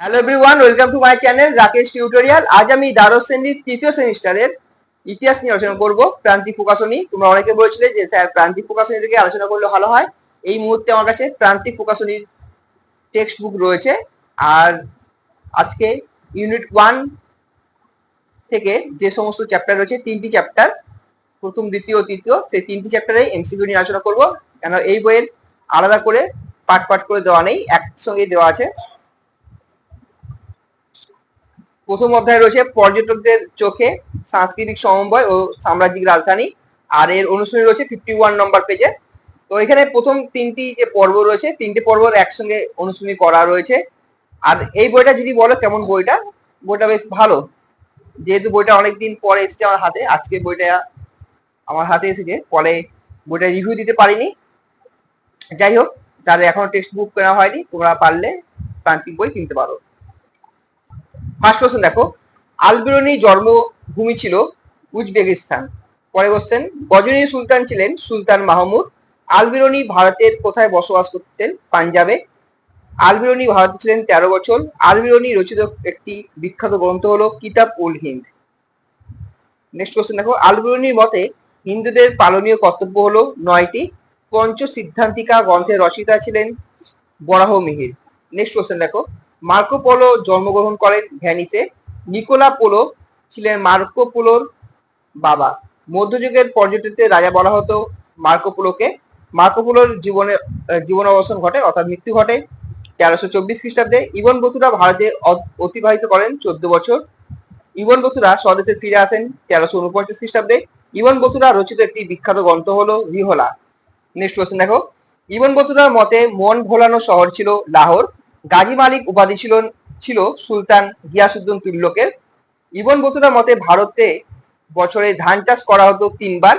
Hello everyone welcome to my channel Rakesh tutorial আজ আমি দ্বাদশ শ্রেণির তৃতীয় সেমিস্টারের ইতিহাস নিয়ে আলোচনা করব প্রান্তিক প্রকাশনী। তোমরা অনেকে বলছিলে যে, স্যার প্রান্তিক প্রকাশনী থেকে আলোচনা করলে ভালো হয়। এই মুহূর্তে আমার কাছে প্রান্তিক প্রকাশনীর টেক্সট বুক রয়েছে। আর আজকে ইউনিট ওয়ান থেকে যে সমস্ত চ্যাপ্টার রয়েছে, তিনটি চ্যাপ্টার প্রথম, দ্বিতীয়, তৃতীয়, সেই তিনটি চ্যাপ্টারে এমসিকিউ নিয়ে আলোচনা করব। কেন, এই বইয়ের আলাদা করে পার্ট পার্ট করে দেওয়া নেই একসঙ্গে দেওয়া আছে। প্রথম অধ্যায় রয়েছে পর্যটকদের চোখে সাংস্কৃতিক সমন্বয় ও সাম্রাজ্যিক রাজধানী, আর এর অনুশীলনী রয়েছে ফিফটি ওয়ান নম্বর পেজে তো এখানে প্রথম তিনটি যে পর্ব রয়েছে, তিনটে পর্ব একসঙ্গে অনুশীলনী করা রয়েছে। আর এই বইটা যদি বলো কেমন বইটা? বইটা বেশ ভালো। যেহেতু বইটা অনেকদিন পরে এসেছে আমার হাতে, আজকে বইটা আমার হাতে এসেছে, পরে বইটা রিভিউ দিতে পারিনি। যাই হোক, যাদের এখনও টেক্সট বুক কেনা হয়নি, তোমরা পারলে প্রান্তিক বই কিনতে পারো। ফার্স্ট কোশ্চেন দেখো। আলবেরনি জন্মভূমি ছিল উজবেকিস্তান। পরে কোশ্চেন গজনী সুলতান ছিলেন সুলতান মাহমুদ। আলবেরনি ভারতের কোথায় বসবাস করতেন? পাঞ্জাবে। আলবেরনি ভারতে ছিলেন তেরো বছর। আলবেরনি রচিত একটি বিখ্যাত গ্রন্থ হলো কিতাব উল হিন্দ। নেক্সট কোশ্চেন দেখো। আলবেরনির মতে হিন্দুদের পালনীয় কর্তব্য হলো নয়টি। পঞ্চ সিদ্ধান্তিকা গ্রন্থের রচিতা ছিলেন বরাহ মিহির। নেক্সট কোশ্চেন দেখো। মার্কো পোলো জন্মগ্রহণ করেন ভ্যানিসে। নিকোলা পোলো ছিলেন মার্কো পোলোর বাবা। মধ্যযুগের পর্যটকদের রাজা বলা হতো মার্কো পোলোকে। মার্কো পোলোর জীবনে জীবন অবসান ঘটে, অর্থাৎ মৃত্যু ঘটে তেরোশো চব্বিশ খ্রিস্টাব্দে। ইবন বতুরা ভারতে অতিবাহিত করেন চোদ্দ বছর। ইবন বতুরা স্বদেশে ফিরে আসেন তেরোশো উনপঞ্চাশ খ্রিস্টাব্দে। ইবন বতুরা রচিত একটি বিখ্যাত গ্রন্থ হলো রিহলা। নেক্সট কোশ্চেন দেখো। ইবন বতুরার মতে মন ভোলানো শহর ছিল লাহোর। গাজী মালিক উপাধি ছিল ছিল সুলতান গিয়াসুদ্দিন তুল্লকের ইবন বতুরার মতে ভারতে বছরে ধান চাষ করা হতো তিনবার।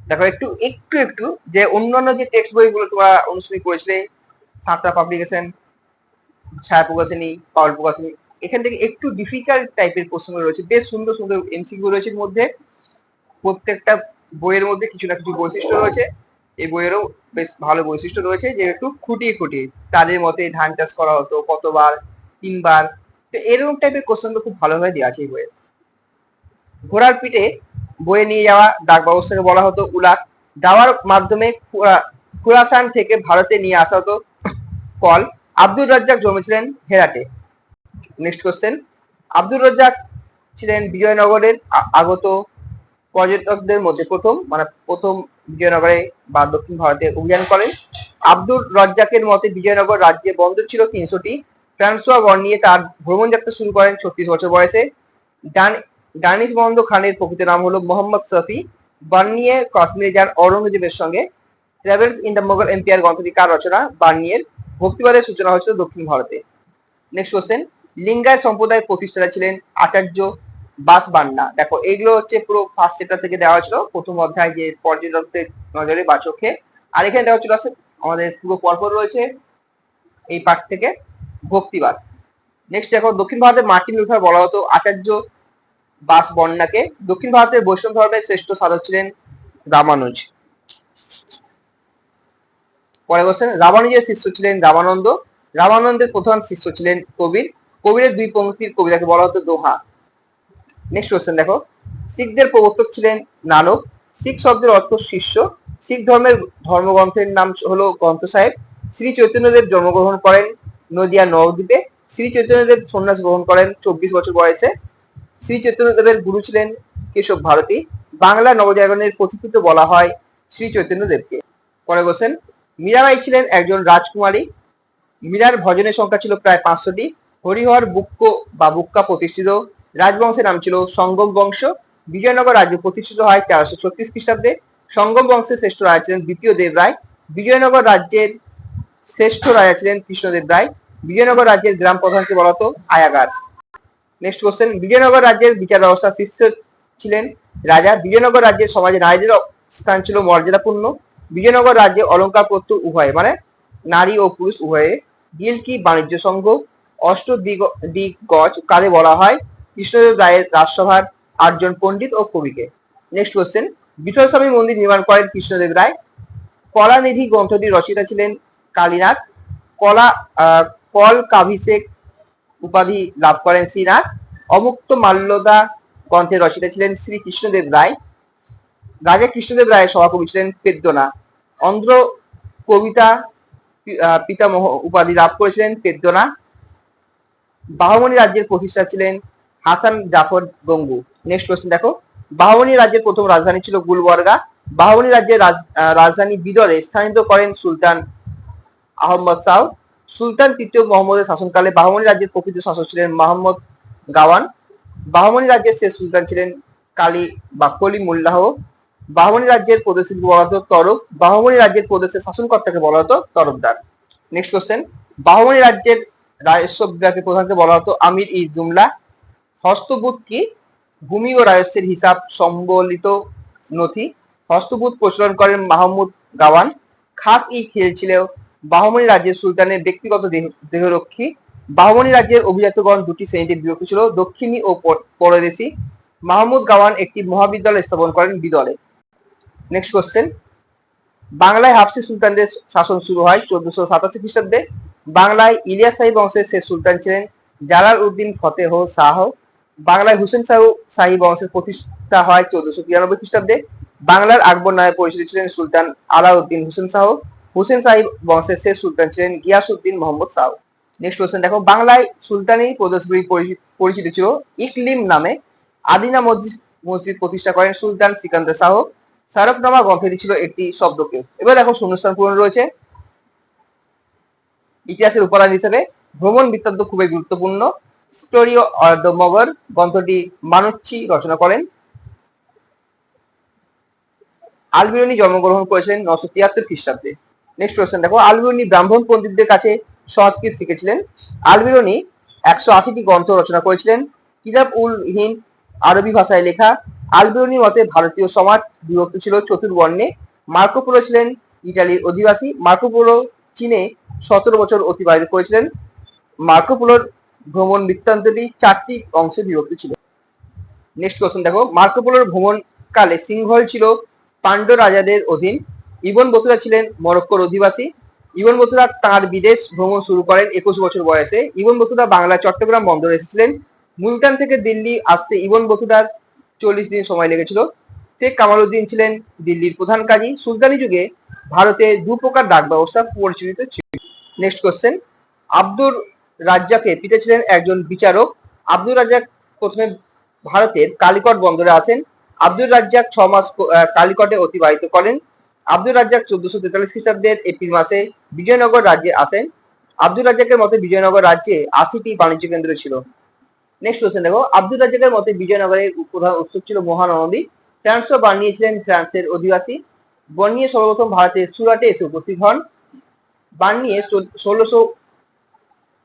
দেখো, একটু একটু একটু, যে অন্যান্য যে টেক্সট বইগুলো তোমরা অনুসরণ করেছিলে সাঁতরা পাবলিকেশন ছায়া প্রকাশনী, পাওয়ার প্রকাশনী, এখান থেকে একটু ডিফিকাল্ট টাইপের প্রশ্ন রয়েছে, বেশ সুন্দর সুন্দর এমসিকিউ রয়েছে মধ্যে। প্রত্যেকটা বইয়ের মধ্যে কিছু না কিছু বৈশিষ্ট্য রয়েছে। এই বইয়েরও বেশ ভালো বৈশিষ্ট্য রয়েছে যে একটু খুঁটিয়ে খুঁটিয়ে তাদের মতে ধান চাষ করা হতো, কতবার, তিনবার। তো এরকম টাইপের কোশ্চেনগুলো খুব ভালোভাবে দেওয়া আছে এই বইয়ে। ঘোড়ার পিঠে বয়ে নিয়ে যাওয়া ডাক ব্যবস্থাকে বলা হতো উলাট যাওয়ার মাধ্যমে খুরা- খুরাসান থেকে ভারতে নিয়ে আসা হতো কল। আব্দুর রাজ্জাক জমেছিলেন হেরাটে নেক্সট কোশ্চেন আব্দুর রাজ্জাক ছিলেন বিজয়নগরের আগত পর্যটকদের মধ্যে প্রথম মানে প্রথম বিজয়নগরে বা দক্ষিণ ভারতে অভিযান করেন। আব্দুর রজ্জাকের মতে বিজয়নগর রাজ্যে বন্দর ছিল তিনশোটি। ফ্রান্সোয়া বন নিয়ে তার ভ্রমণযাত্রা শুরু করেন ছত্রিশ বছর বয়সে। ডান, ডানিশ বন্দ খানের প্রকৃত নাম হলো মোহাম্মদ শফি। বার্নিয়ে, কাশ্মীরে যান ঔরঙ্গজেবের সঙ্গে। Travels in the Mogul Empire গ্রন্থটি কার রচনা? বার্নিয়ের ভক্তিবাদের সূচনা হয়েছিল দক্ষিণ ভারতে। নেক্সট কোশ্চেন লিঙ্গায় সম্প্রদায়ের প্রতিষ্ঠাতা ছিলেন আচার্য বাস বান্না। দেখো এগুলো হচ্ছে পুরো ফার্স্ট চ্যাপ্টার থেকে দেওয়া হয়েছিল প্রথম অধ্যায় যে পর্যটকদের নজরে বা চোখে। আর এখানে দেওয়া ছিল আমাদের পুরো পরপর রয়েছে এই পার্ট থেকে ভক্তিবাদ। নেক্সট দেখো, দক্ষিণ ভারতের মার্টিন লুথার বলা হতো আচার্য বাস বন্যাকে দক্ষিণ ভারতের বৈষ্ণব ধর্মের শ্রেষ্ঠ সাধক ছিলেন রামানুজ। পরে বলছেন রামানুজের শিষ্য ছিলেন রামানন্দ। রামানন্দের প্রধান শিষ্য ছিলেন কবির। কবিরের দুই পঙ্ক্তির কবিতাকে বলা হতো দোহা। নেক্সট কোশ্চেন দেখো। শিখদের প্রবর্তক ছিলেন নানক। শিখ শব্দের অর্থ শিষ্য। শিখ ধর্মের ধর্মগ্রন্থের নাম হলো গ্রন্থ সাহেব। শ্রী চৈতন্যদেব জন্মগ্রহণ করেন নদিয়া নবদ্বীপে। শ্রী চৈতন্যদেব সন্ন্যাস গ্রহণ করেন চব্বিশ বছর বয়সে। শ্রী চৈতন্যদেবের গুরু ছিলেন কেশব ভারতী। বাংলা নবজাগরণের প্রতিকৃত বলা হয় শ্রী চৈতন্যদেবকে। পরে বলছেন মীরাবাই ছিলেন একজন রাজকুমারী। মীরার ভজনের সংখ্যা ছিল প্রায় পাঁচশোটি। হরিহর বুক্ক বা বুক্কা প্রতিষ্ঠিত। রাজবংশের নাম ছিল সঙ্গম বংশ। বিজয়নগর রাজ্য প্রতিষ্ঠিত হয় তেরোশো ছত্রিশ খ্রিস্টাব্দে। সঙ্গম বংশের শ্রেষ্ঠ রাজা ছিলেন দ্বিতীয় দেব রায়। বিজয়নগর রাজ্যের শ্রেষ্ঠ রাজা ছিলেন কৃষ্ণদেব রায়। বিজয়নগর রাজ্যের গ্রাম প্রধানকে বলা হতো আয়াগার। নেক্সট কোশ্চেন বিজয়নগর রাজ্যের বিচার ব্যবস্থা শীর্ষ ছিলেন রাজা। বিজয়নগর রাজ্যের সমাজে নারীদের স্থান ছিল মর্যাদাপূর্ণ। বিজয়নগর রাজ্যে অলঙ্কার পত্র উভয় মানে নারী ও পুরুষ উভয়ে। গিলকি বাণিজ্য সংঘ অষ্ট দিগ দিগ্গজ কারে বলা হয়। কৃষ্ণদেব রায়ের রাজসভার আটজন পণ্ডিত ও কবিকে। নেক্সট কোশ্চেন বিঠল স্বামী মন্দির নির্মাণ করেন কৃষ্ণদেব রায়। কলানিধি গ্রন্থটির রচিতা ছিলেন কালীনাথ। কলা কল কাভিষেক উপাধি লাভ করেন শ্রীনাথ। অমুক্ত মাল্যদা গ্রন্থের রচিতা ছিলেন শ্রী কৃষ্ণদেব রায়। রাজা কৃষ্ণদেব রায়ের সভাকবি ছিলেন পেদ্যনা অন্ধ্র কবিতা পিতামহ উপাধি লাভ করেছিলেন পেদ্যনা বাহমনি রাজ্যের প্রতিষ্ঠা ছিলেন হাসান জাফর গঙ্গু। নেক্সট কোশ্চেন দেখো। বাহমনি রাজ্যের প্রথম রাজধানী ছিল গুলবর্গা। বাহমনি রাজ্যের রাজধানী বিদরে স্থানান্তর করেন সুলতান আহমদ শাহ সুলতান তৃতীয় মোহাম্মদের শাসনকালে বাহমনি রাজ্যের প্রকৃত শাসক ছিলেন মোহাম্মদ গাওয়ান। বাহমনি রাজ্যের শেষ সুলতান ছিলেন কালী বা কলি মুল্লাহ। বাহমনি রাজ্যের প্রদেশকে বলা হতো তরফ। বাহমনি রাজ্যের প্রদেশের শাসনকর্তাকে বলা হতো তরফদার। নেক্সট কোশ্চেন বাহমনি রাজ্যের রাজস্ব বিভাগের প্রধানকে বলা হতো আমির ই জুমলা। হস্তবুত কি? ভূমি ও রাজস্বের হিসাব সম্বলিত নথি। হস্তবুত প্রচলন করেন মাহমুদ গাওয়ান। খাস ই ছিল বাহমনি রাজ্যের সুলতানের ব্যক্তিগত দেহরক্ষী। বাহমনি রাজ্যের অভিজাতগণ দুটি শ্রেণীতে বিভক্ত ছিল, দক্ষিণী ও পর- পরদেশী। মাহমুদ গাওয়ান একটি মহাবিদ্যালয় স্থাপন করেন বিদলে। নেক্সট কোশ্চেন বাংলায় হাফসি সুলতানদের শাসন শুরু হয় চোদ্দশো সাতাশি খ্রিস্টাব্দে। বাংলায় ইলিয়াস শাহী বংশের শেষ সুলতান ছিলেন জালাল উদ্দিন ফতেহ শাহ। বাংলায় হুসেন শাহ শাহী বংশের প্রতিষ্ঠা হয় চোদ্দশো তিরানব্বই খ্রিস্টাব্দে। বাংলার আকবর নামে পরিচিত ছিলেন সুলতান আলাউদ্দিন হুসেন শাহ হুসেন শাহী বংশের শেষ সুলতান ছিলেন গিয়াসউদ্দিন মোহাম্মদ শাহ নেক্সট কোশ্চেন দেখো, বাংলায় সুলতানি প্রদেশগুলি পরি- পরিচিত ছিল। ইকলিম নামে আদিনা মসজিদ মসজিদ প্রতিষ্ঠা করেন সুলতান সিকান্দার শাহ সারফনামা গ্রন্থটি ছিল একটি শব্দকে এবার দেখো, শূন্যস্থান পূরণ রয়েছে। ইতিহাসের উপাদান হিসেবে ভ্রমণ বৃত্তান্ত খুবই গুরুত্বপূর্ণ। স্টোরি অফ দ্য মগর গ্রন্থটি মানুচ্ছি রচনা করেন। আলবিরনি জন্মগ্রহণ করেছিলেন নশো তিয়াত্তর খ্রিস্টাব্দে। নেক্সট কোয়েশ্চেন দেখো, আলবিরনি ব্রাহ্মণ পণ্ডিতদের কাছে সংস্কৃত শিখেছিলেন। আলবিরনি একশো আশিটি গ্রন্থ রচনা করেছিলেন। কিতাব উল হিন্দ আরবি ভাষায় লেখা। আলবিরনি মতে ভারতীয় সমাজ বিভক্ত ছিল চতুর্বর্ণে। মার্কোপোলো ছিলেন ইটালির অধিবাসী। মার্কোপোলো চীনে সতেরো বছর অতিবাহিত করেছিলেন। মার্কোপোলোর ভ্রমণ বৃত্তান্তটি চারটি অংশে বিভক্ত ছিল। নেক্সট কোশ্চেন দেখো। মার্কোপোলোর ভ্রমণ কালে সিংহল ছিল পাণ্ড্য রাজাদের অধীন। ইবন বতুরা ছিলেন মরক্কোর অধিবাসী। ইবন বতুরা তার বিদেশ ভ্রমণ শুরু করেন একুশ বছর বয়সে। ইবন বতুরা বাংলা চট্টগ্রাম বন্দরে এসেছিলেন। মুলতান থেকে দিল্লি আসতে ইবন বতুরার চল্লিশ দিন সময় লেগেছিল। শেখ কামালউদ্দিন ছিলেন দিল্লির প্রধান কাজী। সুলতানি যুগে ভারতে দু প্রকার ডাক ব্যবস্থা পরিচালিত ছিল। নেক্সট কোশ্চেন আব্দুর রাজ্জাকের পিতা ছিলেন একজন বিচারক। আব্দুর রাজ্জাক প্রথমে ভারতের কালিকট বন্দরে আসেন। আব্দুর রাজ্জাক ছ মাস কালিকটে অতিবাহিত করেন। আব্দুর রাজ্জাক চোদ্দশো তেতাল্লিশ খ্রিস্টাব্দের এপ্রিল মাসে বিজয়নগর রাজ্যে আসেন। আব্দুর রাজ্জাকের মতে বিজয়নগর রাজ্যে আশিটি বাণিজ্য কেন্দ্র ছিল। নেক্সট কোশ্চেন দেখো। আব্দুর রাজ্জাকের মতে বিজয়নগরের প্রধান উৎসব ছিল মহানবমী। ফ্রান্সও বানিয়েছিলেন ফ্রান্সের অধিবাসী। বর্নিয়ে সর্বপ্রথম ভারতের সুরাটে এসে উপস্থিত হন। বার্নিয়ে ষোলোশো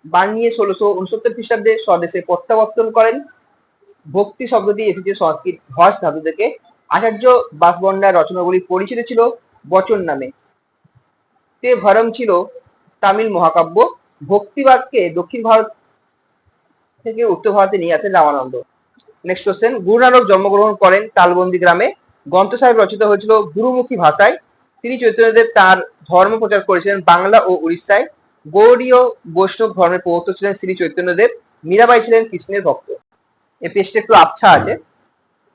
বার্নিয়ে ষোলোশো উনসত্তর খ্রিস্টাব্দে স্বদেশে প্রত্যাবর্তন করেন। ভক্তি শব্দটি এসেছে সংস্কৃত হর্ষ ধাতু থেকে আচার্য বাসবন্ডার রচনাগুলি পরিচিত ছিল বচন নামে। তে ভরম ছিল তামিল মহাকাব্য। ভক্তিবাদকে দক্ষিণ ভারত থেকে উত্তর ভারতে নিয়ে আসেন রামানন্দ। নেক্সট কোশ্চেন গুরু নানক জন্মগ্রহণ করেন তালবন্দি গ্রামে। গ্রন্থ সাহেব রচিত হয়েছিল গুরুমুখী ভাষায়। শ্রী চৈতন্যদেব তার ধর্ম প্রচার করেছিলেন বাংলা ও উড়িষ্যায়। গৌড়ীয় বৈষ্ণব ধর্মের প্রবর্তক ছিলেন শ্রী চৈতন্যদেব। মীরাবাই ছিলেন কৃষ্ণের ভক্ত। এই পেজটা একটু আবছা আছে।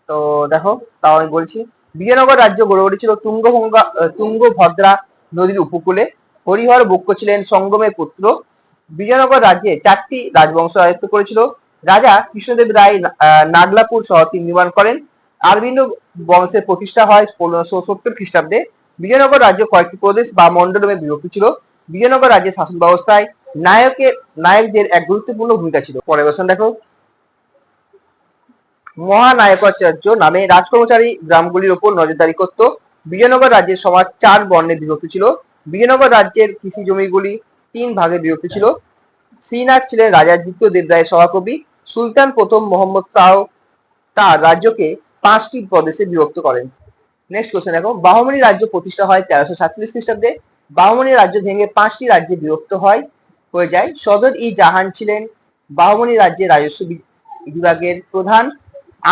তো দেখো, তাও আমি বলছি, বিজয়নগর রাজ্য গড়ে উঠেছিল তুঙ্গভঙ্গা তুঙ্গভদ্রা নদীর উপকূলে। হরিহর বক্ষ ছিলেন সঙ্গমের পুত্র। বিজয়নগর রাজ্যে চারটি রাজবংশ আয়ত্ত করেছিল। রাজা কৃষ্ণদেব রায় নাগলাপুর শহরটি নির্মাণ করেন। আরবিন্দ বংশের প্রতিষ্ঠা হয় পনেরোশো সত্তর খ্রিস্টাব্দে। বিজয়নগর রাজ্য কয়েকটি প্রদেশ বা মন্ডলমে বিভক্ত ছিল। বিজয়নগর রাজ্যের শাসন ব্যবস্থায় নায়কের নায়কদের এক গুরুত্বপূর্ণ ভূমিকা ছিল। পরের কোশ্চেন দেখো। মহানায়কাচার্য নামে রাজকর্মচারী গ্রামগুলির ওপর নজরদারি করত। বিজয়নগর রাজ্যের সমাজ চার বর্ণে বিভক্ত ছিল। বিজয়নগর রাজ্যের কৃষি জমিগুলি তিন ভাগে বিভক্ত ছিল। শ্রীনাথ ছিলেন রাজা দ্বিতীয় দেবরায়ের সভাকবি। সুলতান প্রথম মোহাম্মদ শাহ তার রাজ্যকে পাঁচটি প্রদেশে বিভক্ত করেন। নেক্সট কোশ্চেন দেখো। বাহমনি রাজ্য প্রতিষ্ঠা হয় তেরোশো সাতচল্লিশ খ্রিস্টাব্দে। বাহমনি রাজ্য ভেঙে পাঁচটি রাজ্যে বিভক্ত হয়, হয়ে যায়। সদর ই জাহান ছিলেন বাহমনি রাজ্যের রাজস্ব বিভাগের প্রধান।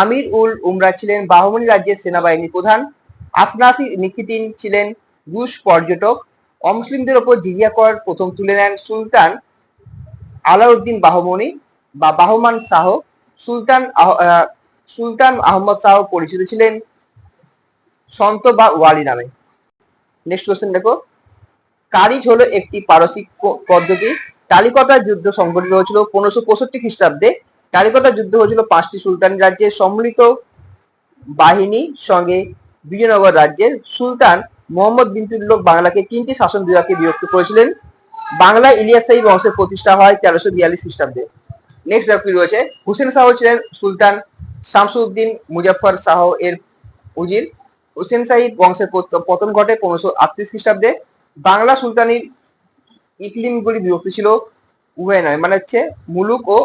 আমির উল উমরা ছিলেন বাহমনি রাজ্যের সেনাবাহিনীর প্রধান। আফনাফি নিকিতিন ছিলেন রুশ পর্যটক। অমুসলিমদের ওপর জিজিয়া কর প্রথম তুলে নেন সুলতান আলাউদ্দিন বাহমনি বা বাহমান শাহ। সুলতান সুলতান আহমদ শাহ পরিচিত ছিলেন সন্ত বা ওয়ালি নামে। নেক্সট কোয়েশ্চেন দেখো। কারিজ হলো একটি পারসিক পদ্ধতি। কালিকটা যুদ্ধ সংঘটিত হয়েছিল পনেরোশো পঁয়ষট্টি খ্রিস্টাব্দে। কালিকটা যুদ্ধ হয়েছিল পাঁচটি সুলতান রাজ্যের সম্মিলিত বাহিনীর সঙ্গে বিজয়নগর রাজ্যের। সুলতান মোহাম্মদ বিন তুগলক বাংলাকে তিনটি শাসন বিভাগে বিভক্ত করেছিলেন। বাংলা ইলিয়াসাই বংশের প্রতিষ্ঠা হয় তেরোশো বিয়াল্লিশ খ্রিস্টাব্দে। নেক্সট কি রয়েছে? হুসেন শাহ ছিলেন সুলতান শামসুদ্দিন মুজাফর শাহ এর উজির। হুসেন শাহী বংশের পত- পতন ঘটে পনেরোশো আটত্রিশ খ্রিস্টাব্দে। বাংলা সুলতানির ইকলিমগুলি বিভক্ত ছিল উভয় নয় মানে হচ্ছে মুলুক ও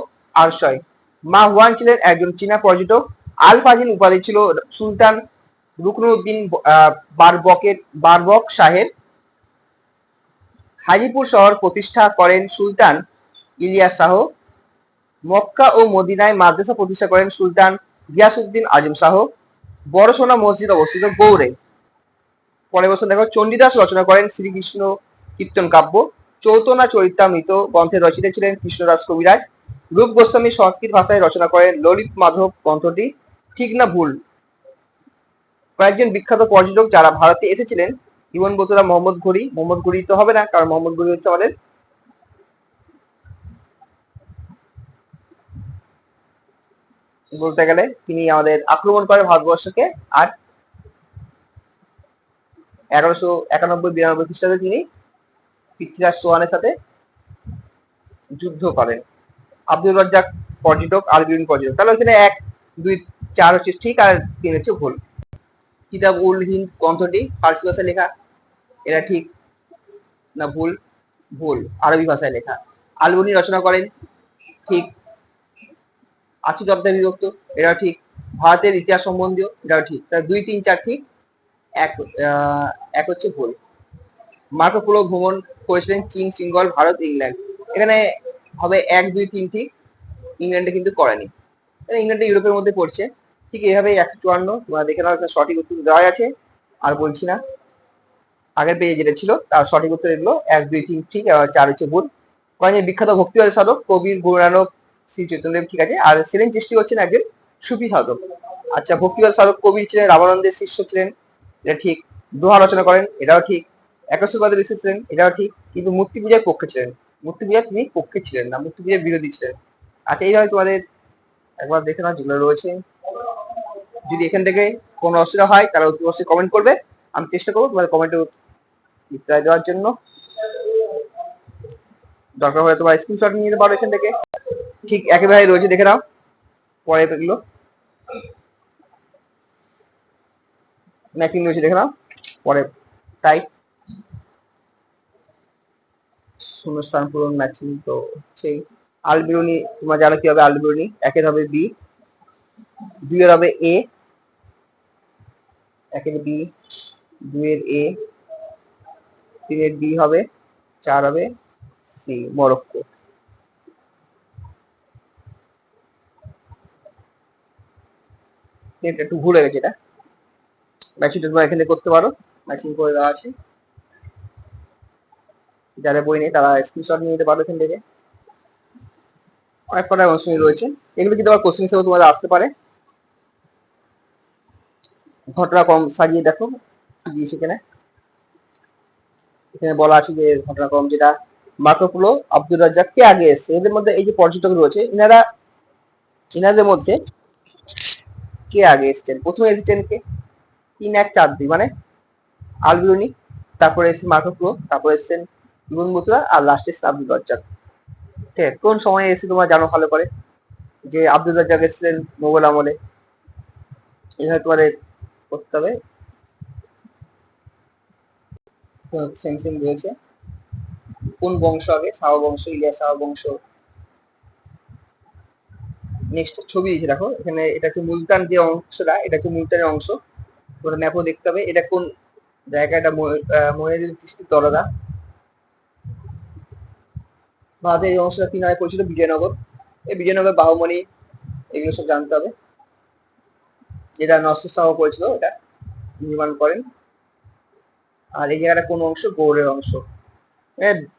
আরশয়। মা হুয়ান ছিলেন একজন চীনা পর্যটক। আল ফাজিল উপাধি ছিল সুলতান রুকনুদ্দিন বারবকের, বারবক শাহের। হাজিপুর শহর প্রতিষ্ঠা করেন সুলতান ইলিয়াস শাহ। মক্কা ও মদিনায় মাদ্রাসা প্রতিষ্ঠা করেন সুলতান গিয়াসুদ্দিন আজম শাহ। বড়সোনা মসজিদ অবস্থিত গৌড়ে। পরের বছর দেখো চণ্ডীদাস রচনা করেন শ্রীকৃষ্ণ কীর্তন কাব্য। চৌতনা চরিতামৃত গ্রন্থের রচিত ছিলেন কৃষ্ণদাস কবিরাজ। রূপ গোস্বামী সংস্কৃত ভাষায় রচনা করেন ললিত মাধব গ্রন্থটি। ঠিক না ভুল? কয়েকজন বিখ্যাত পর্যটক যারা ভারতে এসেছিলেন জীবন বতুরা মোহাম্মদ ঘড়ি। মোহাম্মদ ঘড়ি তো হবে না, কারণ মোহাম্মদ ঘড়ি হচ্ছে আমাদের বলতে গেলে তিনি আমাদের আক্রমণ করে ভারতবর্ষকে। আর এগারোশো একানব্বই, বিরানব্বই খ্রিস্টাব্দে তিনি পৃথ্বীরাজ সোহানের সাথে যুদ্ধ করেন। আব্দুল রাজ্জাক পর্যটক আলবিউন পর্যটক। তাহলে ওইখানে এক, দুই, চার হচ্ছে ঠিক আর তিন হচ্ছে ভুল। কিতাব উল হিন্দ গ্রন্থটি ফার্সি ভাষায় লেখা। এটা ঠিক না ভুল? ভুল। আরবি ভাষায় লেখা। আলবনি রচনা করেন ঠিক আশি অধ্যায় বিভক্ত। এটাও ঠিক। ভারতের ইতিহাস সম্বন্ধীয় এটাও ঠিক। তাহলে দুই, তিন, চার ঠিক এক এক হচ্ছে ভুল। মার্কো পোলো ভ্রমণ করেছিলেন চীন, সিঙ্গল, ভারত, ইংল্যান্ড। এখানে হবে এক, দুই, তিন ঠিক। ইংল্যান্ডে কিন্তু করেনি। ইংল্যান্ডে ইউরোপের মধ্যে পড়ছে। ঠিক এইভাবে একশো চুয়ান্ন। তোমরা দেখে নাও সঠিক উত্তর দেওয়া আছে। আর বলছি না। আগের পেজে যেটা ছিল, তার সঠিক উত্তর এগুলো এক, দুই, তিন ঠিক চার হচ্ছে ভুল। কয়েক বিখ্যাত ভক্তিবাদ সাধক, কবির গুরুনানক শ্রী চৈতন্যদেব, ঠিক আছে? আর সেলেন চেষ্টি হচ্ছেন একজন সুফি সাধক। আচ্ছা ভক্তিবাদ সাধক কবির ছিলেন, রামানন্দের শিষ্য ছিলেন। এটা ঠিক। দোহা রচনা করেন, এটাও ঠিক। একাশবাদের ঋষি ছিলেন, এটাও ঠিক। কিন্তু মূর্তি পূজার পক্ষে ছিলেন। মূর্তি পূজার তিনি পক্ষে ছিলেন না মূর্তি পূজার বিরোধী ছিলেন। আচ্ছা এইভাবে তোমাদের, একবার দেখে নাও যেগুলো রয়েছে। যদি এখান থেকে কোনো অসুবিধা হয়, তাহলে অতি অবশ্যই কমেন্ট করবে। আমি চেষ্টা করব তোমাদের কমেন্টে রিপ্লাই দেওয়ার জন্য। দরকার হলে তোমার স্ক্রিনশট নিয়ে নিতে পারো এখান থেকে। ঠিক একেবারে রয়েছে, দেখে নাও। পরে এগুলো। ম্যাচিং রয়েছে, দেখে নাও। পরে টাইপ শূন্যস্থান পূরণ ম্যাচিং তো সেই আলবিরুনি, তোমরা জানো কি হবে আলবিরুনি? একের হবে বি দুইয়ের হবে এ একের বি দুইয়ের এ তিনের বি হবে, চার হবে সি মরক্কো। একটু ভুলে গেছে এটা। ম্যাচিংটা তোমরা এখানে করতে পারো। ম্যাচিং করে দেওয়া আছে। যারা বই নেই, তারা স্ক্রিনশট নিয়ে নিতে পারো এখান থেকে। অনেক কটা অংশ রয়েছে। এগুলো কিন্তু আবার কোশ্চেন হিসেবে তোমাদের আসতে পারে। ঘটনা কম সাজিয়ে দেখো দিয়েছে এখানে এখানে বলা আছে যে ঘটনাক্রম যেটা মার্কোপুলো আব্দুল রাজ্জাক কে আগে এসছে? এদের মধ্যে এই যে পর্যটক রয়েছে, ইনারা, ইনাদের মধ্যে কে আগে এসছেন? প্রথমে এসেছেন কে? তিন এক চার দুই মানে আলবিরুনি তারপরে এসেছে মার্কোপুলো তারপরে এসেছেন ইবন বতুরা আর লাস্টে এসেছে আব্দুল রাজ্জাক ঠিক আছে, কোন সময়ে এসে তোমরা জানো ভালো করে? যে আব্দুল রাজ্জাক এসেছিলেন মোগল আমলে। এভাবে তোমাদের করতে হবে সেম সেম রয়েছে। কোন বংশ আগে? শাহ বংশ ইলিয়া শাহ বংশ। নেক্সট ছবি দেখো এখানে এটা হচ্ছে মুলতান যে অংশটা, এটা হচ্ছে মুলতানের অংশ। তোমরা ম্যাপও দেখতে হবে। এটা কোন জায়গাটা মনের সৃষ্টি তরদা ভারতের এই অংশটা কি নামে পরিচিত, বিজয়নগর। এই বিজয়নগর, বাহুমণি, এগুলো সব জানতে হবে। যেটা শাহ করেছিল এটা নির্মাণ করেন। আর এই জায়গাটা কোন অংশ? গৌড়ের অংশ।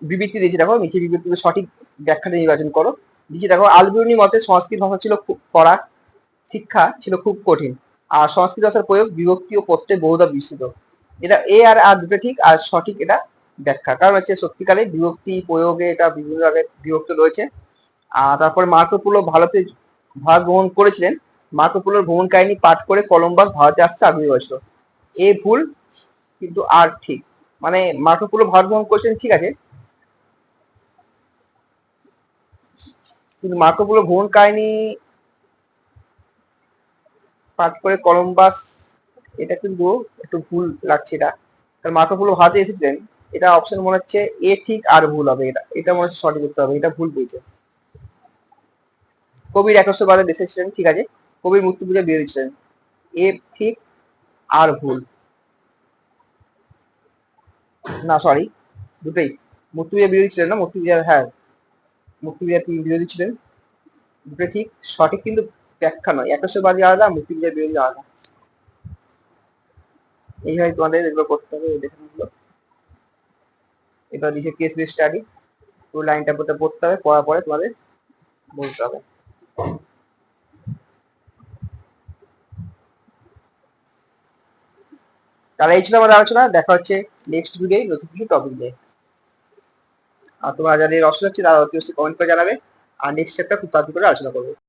বিবৃতি দিয়েছে, দেখো নিচে বিবৃতি সঠিক ব্যাখ্যাটা নির্বাচন করো। নিচে দেখো আলবিরুনি মতে সংস্কৃত ভাষা ছিল খুব কড়া, শিক্ষা ছিল খুব কঠিন। আর সংস্কৃত ভাষার প্রয়োগ বিভক্তি ও প্রত্যয় বহুদা বিস্তৃত এটা এ আর আর দুটো ঠিক, আর সঠিক এটা ব্যাখ্যা। কারণ হচ্ছে সত্যিকারে বিভক্তি প্রয়োগে এটা বিভিন্ন ভাবে বিভক্ত রয়েছে। আর তারপর মার্কোপোলো ভারতে ভাগ গ্রহণ করেছিলেন। মার্কোপোলোর ভ্রমণ কাহিনী পাঠ করে কলম্বাস ভারতে আসতে আগ্রহী হয়েছিল। এ ভুল, কিন্তু আর ঠিক। মানে মার্কোপোলো ভারত ভ্রমণ করেছিলেন, ঠিক আছে। কিন্তু মার্কোপোলো ভ্রমণ কাহিনী পাঠ করে কলম্বাস এটা কিন্তু একটু ভুল লাগছে এটা। কারণ মার্কোপোলো ভারতে এসেছিলেন। এটা অপশন মনে হচ্ছে এ ঠিক আর ভুল হবে। এটা এটা মনে হচ্ছে সঠিক উত্তর হবে। এটা ভুল পেয়েছে। কবির একশো বারে দেশে ছিলেন, ঠিক আছে? কবির মূর্তি পূজা বিরোধী ছিলেন এ ঠিক আর ভুল। না সরি দুটোই। মূর্তি পূজা বিরোধী ছিলেন না? মূর্তি পূজা হ্যাঁ। মূর্তি পূজা তিনি বিরোধী ছিলেন। দুটো ঠিক। সঠিক কিন্তু ব্যাখ্যা নয়। একশো বাদী আলাদা মূর্তি পূজা বিরোধী আলাদা এইভাবে তোমাদের এগুলো করতে হবে দেখে নিলো। এবার দিচ্ছে কেস স্টাডি পুরো লাইনটা পড়তে পড়তে হবে, পড়ার পরে তোমাদের বলতে হবে। তাহলে এই ছিল আমাদের আলোচনা, দেখা হচ্ছে নেক্সট ভিডিও নতুন কিছু টপিক নিয়ে। আর তোমরা যাদের অসুবিধা হচ্ছে, তারা অতি কমেন্ট করে জানাবে। আর নেক্সট চ্যাপ্টার খুব তাড়াতাড়ি করে আলোচনা করব।